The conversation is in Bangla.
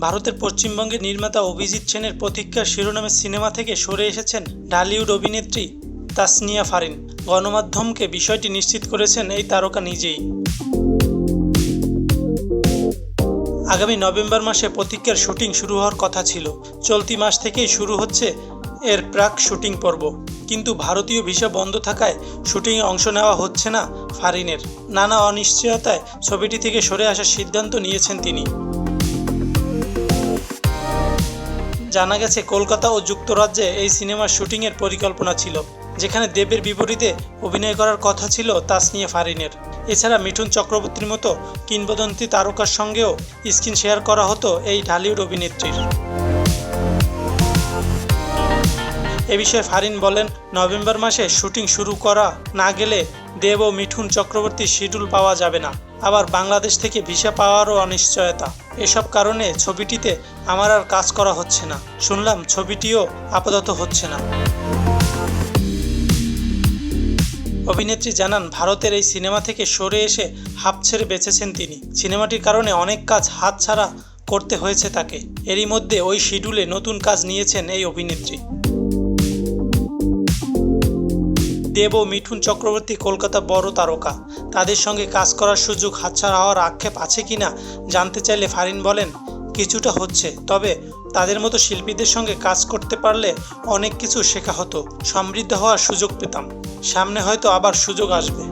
ভারতের পশ্চিমবঙ্গের নির্মাতা অভিজিৎ সেনের প্রতীক্ষার শিরোনামের সিনেমা থেকে সরে এসেছেন ঢালিউড অভিনেত্রী তাসনিয়া ফারিন। গণমাধ্যমকে বিষয়টি নিশ্চিত করেছেন এই তারকা নিজেই। আগামী নভেম্বর মাসে প্রতীক্ষার শুটিং শুরু হওয়ার কথা ছিল। চলতি মাস থেকেই শুরু হচ্ছে এর প্রাক শুটিং পর্ব। কিন্তু ভারতীয় ভিসা বন্ধ থাকায় শুটিংয়ে অংশ নেওয়া হচ্ছে না ফারিনের। নানা অনিশ্চয়তায় ছবিটি থেকে সরে আসার সিদ্ধান্ত নিয়েছেন তিনি। জানা গেছে, কলকাতা ও যুক্তরাজ্যে এই সিনেমার শুটিংয়ের পরিকল্পনা ছিল, যেখানে দেবের বিপরীতে অভিনয় করার কথা ছিল তাসনিয়া ফারিনের। এছাড়া মিঠুন চক্রবর্তীর মতো কিংবদন্তি তারকার সঙ্গেও স্ক্রিন শেয়ার করা হতো এই ঢালিউড অভিনেত্রীর। এ বিষয়ে ফারিন বলেন, নভেম্বর মাসে শুটিং শুরু করা না গেলে দেব ও মিঠুন চক্রবর্তীর শিডিউল পাওয়া যাবে না। আবার বাংলাদেশ থেকে ভিসা পাওয়ারও অনিশ্চয়তা। এসব কারণে ছবিটিতে আমার আর কাজ করা হচ্ছে না। শুনলাম ছবিটিও আপাতত হচ্ছে না। অভিনেত্রী জানান, ভারতের এই সিনেমা থেকে সরে এসে হাফ ছেড়ে বেঁচেছেন তিনি। সিনেমাটির কারণে অনেক কাজ হাতছাড়া করতে হয়েছে তাকে। এরই মধ্যে ওই শিডিউলে নতুন কাজ নিয়েছেন এই অভিনেত্রী। দেব ও মিঠুন চক্রবর্তী কলকাতা বড় তারকা। তাদের সঙ্গে কাজ করার সুযোগ হাতছাড়া হওয়ার আক্ষেপ আছে কি না জানতে চাইলে ফারিন বলেন, কিছুটা হচ্ছে। তবে তাদের মতো শিল্পীদের সঙ্গে কাজ করতে পারলে অনেক কিছু শেখা হতো। সমৃদ্ধ হওয়ার সুযোগ পেতাম। সামনে হয়তো আবার সুযোগ আসবে।